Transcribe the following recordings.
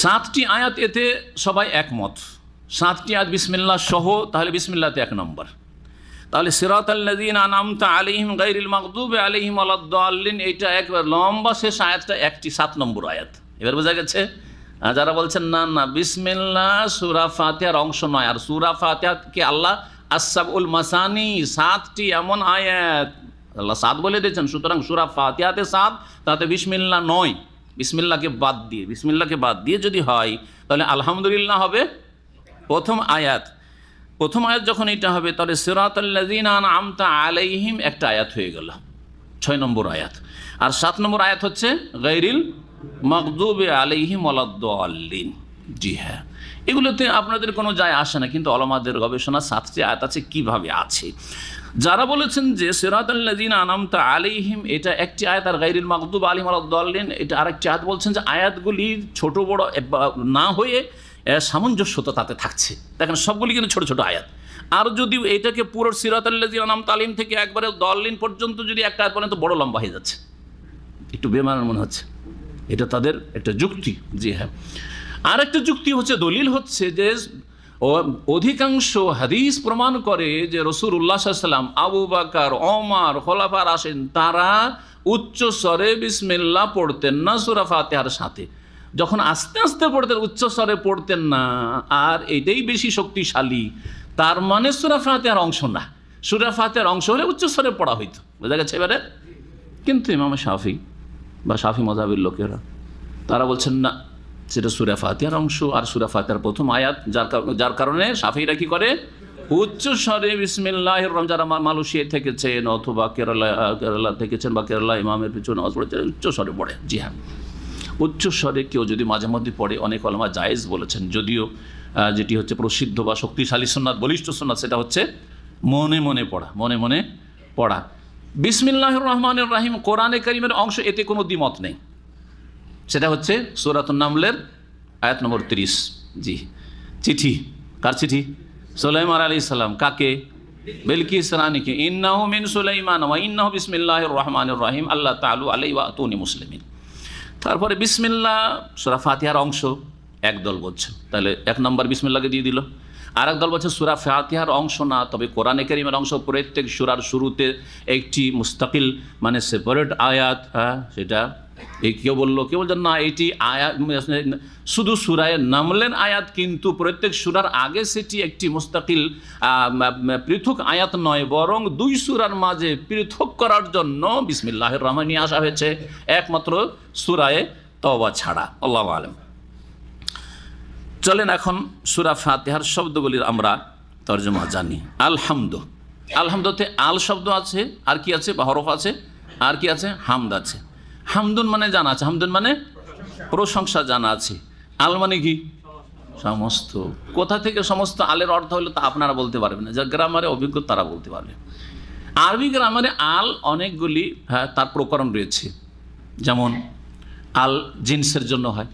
সাতটি আয়াত এতে সবাই একমত। সাতটি আয়াত বিসমিল্লা সহ, তাহলে বিসমিল্লাতে এক নম্বর। তাহলে সিরাত আল্লাদিন আনামতা আলিহিম গাইরিল মাকদুবে আলিহিম আলাদ্দিন এইটা একবার লম্বা শেষ আয়াতটা একটি সাত নম্বর আয়াত। এবার বোঝা গেছে? যারা বলছেন, না না বিসমিল্লা সুরা ফাতেহার অংশ নয়। আর সুরা ফাতেহাকে আল্লাহ আসাব উল মাসানি, সাতটি এমন আয়াত, আল্লাহ সাত বলে দিয়েছেন, সুতরাং সুরা ফাতিহাতে সাত, তাতে বিসমিল্লা নয়। বিসমিল্লাকে বাদ দিয়ে বিসমিল্লাকে বাদ দিয়ে যদি হয়, তাহলে আলহামদুলিল্লাহ হবে প্রথম আয়াত। প্রথম আয়াত যখন এটা হবে, তাহলে সিরাতাল্লাযিনা আমতা আলাইহিম একটা আয়াত হয়ে গেল। ছয় নম্বর আয়াত। আর সাত নম্বর আয়াত হচ্ছে গৈরিল মকদুবে আলাইহিম আলাদ্দিন জি হ্যাঁ। এগুলোতে আপনাদের কোনো যায় আসে না, কিন্তু অলমাদের গবেষণা সাতটি আয়াত আছে, কীভাবে আছে? যারা বলেছেন যে সিরাতাল্লাযিনা আনামতা আলিহিম এটা একটি আয়াত, আর গাইরিল মাকদুব আলিম আলাদ্দিন এটা আরেকটি আয়াত বলছেন যে আয়াতগুলি ছোট বড় না হয়ে সামঞ্জস্যতা তাতে থাকছে। দেখেন, সবগুলি কিন্তু ছোট ছোট আয়াত। আর যদি এটাকে পুরো সিরাতাল্লাযিনা আনামতা তালিম থেকে একবারে দলিন পর্যন্ত যদি একটা আয়াত বলেন, তো বড় লম্বা হয়ে যাচ্ছে। একটু বেমানার মনে হচ্ছে। এটা তাদের একটা যুক্তি, জি হ্যাঁ। আর একটা যুক্তি হচ্ছে, দলিল হচ্ছে যে অধিকাংশ হাদিস প্রমাণ করে যে রসুল উল্লাহাম আবু বাকার অমার খোলাফার আসেন, তারা উচ্চ স্বরে বিসমিল্লা পড়তেন না সুরা ফাতেহার সাথে। যখন আস্তে আস্তে পড়তেন, উচ্চ স্বরে পড়তেন না, আর এটাই বেশি শক্তিশালী। তার মানে সুরা ফাতেহার অংশ না। সুরা ফাতেহার অংশ হলে উচ্চ স্বরে পড়া হইতো। বোঝা গেছে এবারে? কিন্তু ইমাম শাফি বা শাফি মজাবির লোকেরা, তারা বলছেন না সেটা সুরা ফাতিহার অংশ আর সুরা ফাতিহার প্রথম আয়াত, যার যার কারণে শাফিরা কি করে? উচ্চ স্বরে বিসমিল্লাহ রহমান যারা মালয়েশিয়া থেকেছেন অথবা কেরালা কেরালা থেকেছেন বা কেরালা ইমামের পিছনে পড়েছেন, উচ্চ স্বরে পড়ে। জি হ্যাঁ। উচ্চ স্বরে কেউ যদি মাঝে মধ্যে পড়ে, অনেক অলমা জায়েজ বলেছেন। যদিও যেটি হচ্ছে প্রসিদ্ধ বা শক্তিশালী সোনাত বলিষ্ঠ সোনাত সেটা হচ্ছে মনে মনে পড়া, মনে মনে পড়া। বিসমিল্লাহ রহমানুর রাহিম, কোরআনে করিমের অংশ, এতে কোনো দ্বিমত নেই। সেটা হচ্ছে সুরাতুন নামলের আয়াত নম্বর তিরিশ। জি। চিঠি। কার চিঠি? সুলাইমান আলী সাল্লাম কাকে? বেলকিস রানীকে ইন্নাহমিন সুলাইমান ওয়া ইন্নাহ বিসমিল্লাহির রহমানির রহিম। আল্লাহ তালু আলাই ওয়া তুনি মুসলিমিন। তারপরে বিসমিল্লা সুরা ফাতিহার অংশ। একদল বলছে। তাহলে এক নম্বর বিসমিল্লাকে দিয়ে দিল। আর দল বলছে, সুরা ফাতিহার অংশ না, তবে কোরআনে করিমের অংশ। প্রত্যেক সুরার শুরুতে একটি মুস্তাকিল মানে সেপারেট আয়াত হ্যাঁ সেটা এই কেউ বলল, কেউ বলছেন না, এটি আয়াত, শুধু সুরায় নামলেন আয়াত, কিন্তু প্রত্যেক সুরার আগে সেটি একটি মুস্তাকিল পৃথক আয়াত নয়, বরং দুই সুরার মাঝে পৃথক করার জন্য বিসমিল্লাহির রহমান নিয়ে আসা হয়েছে। একমাত্র সুরায় তওবা ছাড়া। আল্লাহ আলম। চলেন এখন সুরা ফাতিহার শব্দগুলির আমরা তর্জমা জানি। আলহামদ। আলহামদতে আল শব্দ আছে, আর কি আছে? বা হরফ আছে, আর কি আছে? হামদ আছে। হামদুন মানে জানা আছে। হামদুন মানে প্রশংসা জানা আছে। আল মানে কি? সমস্ত। কোথা থেকে সমস্ত আলের অর্থ হলো তা আপনারা বলতে পারবেন যার গ্রামারে অভিজ্ঞ তারা বলতে পারবে। আরবি গ্রামারে আল অনেকগুলি হ্যাঁ তার প্রকরণ রয়েছে। যেমন, আল জিন্সের জন্য হয়,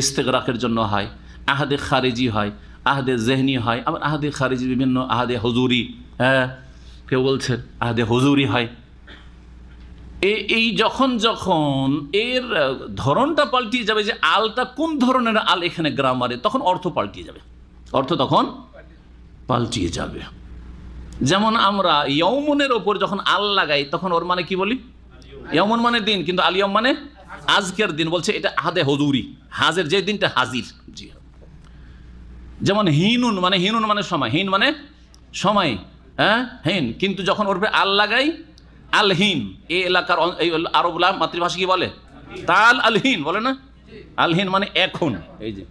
ইস্তেগরাকের জন্য হয় আহাদে খারিজি হয়, আহাদে জেহনি হয়, আবার আহাদে খারিজি বিভিন্ন আহাদে হজুরি হ্যাঁ? কেউ বলছে আহাদে হজুরি হয়। এই যখন যখন এর ধরনটা পাল্টিয়ে যাবে যে আলটা কোন ধরনের আল এখানে গ্রামারে, তখন অর্থ পাল্টিয়ে যাবে। অর্থ তখন পাল্টিয়ে যাবে। যেমন আমরা ইয়মনের ওপর যখন আল লাগাই, তখন ওর মানে কি বলি? ইয়মন মানে দিন, কিন্তু আলিয়ম মানে আজকের দিন, বলছে এটা হাদে হজুরি, হাজের যে দিনটা হাজির। জি। যেমন হিনুন মানে হিনুন মানে সময়। হিন মানে সময় হ্যাঁ? হিন। কিন্তু যখন ওর আল লাগাই আলহিন এই এলাকার আরবলা মাতৃভাষা কি বলে? তাল আলহিন বলে না? আলহিন মানে এখন এই যে,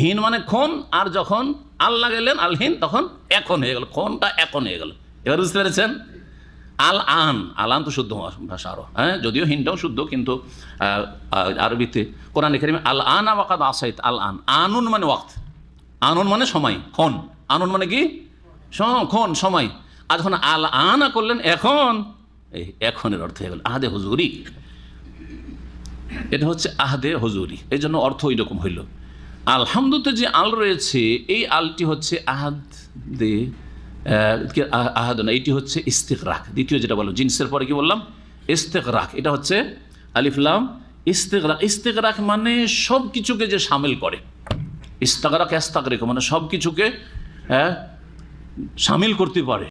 হিন মানে খন, আর যখন আল লাগাইলেন আলহিন তখন এখন হয়ে গেল। খনটা এখন হয়ে গেল। এবার বুঝতে পেরেছেন? আল আন আল আন তো শুদ্ধ ভাষা আরও হ্যাঁ? যদিও হিনটাও শুদ্ধ, কিন্তু আরবিতে কোরআন কারিমে আল আন আওয়াকাদ আসাইত, আল আন। আনুন মানে ওয়াক্ত। আনুন মানে সময় ক্ষণ আনন মানে কি? ক্ষণ সময়। আর যখন আল আনা করলেন, এখন, এই এখনের অর্থ হয়ে গেল, আহাদে হুজুরি। এটা হচ্ছে আহাদে হজুরি। এই জন্য অর্থ ওই রকম হইল। আলহামদুতে যে আল রয়েছে, এই আলটি হচ্ছে আহাদ না এটি হচ্ছে ইস্তেক রাখ দ্বিতীয় যেটা বললাম, জিন্সের পরে কি বললাম? ইস্তেক রাখ এটা হচ্ছে আলিফলাম ইস্তেক রাখ ইস্তেক রাখ মানে সব কিছুকে যে সামিল করে। ইস্তাগরা ক্যাস্তাগরেক মানে সব কিছুকে হ্যাঁ সামিল করতে পারে।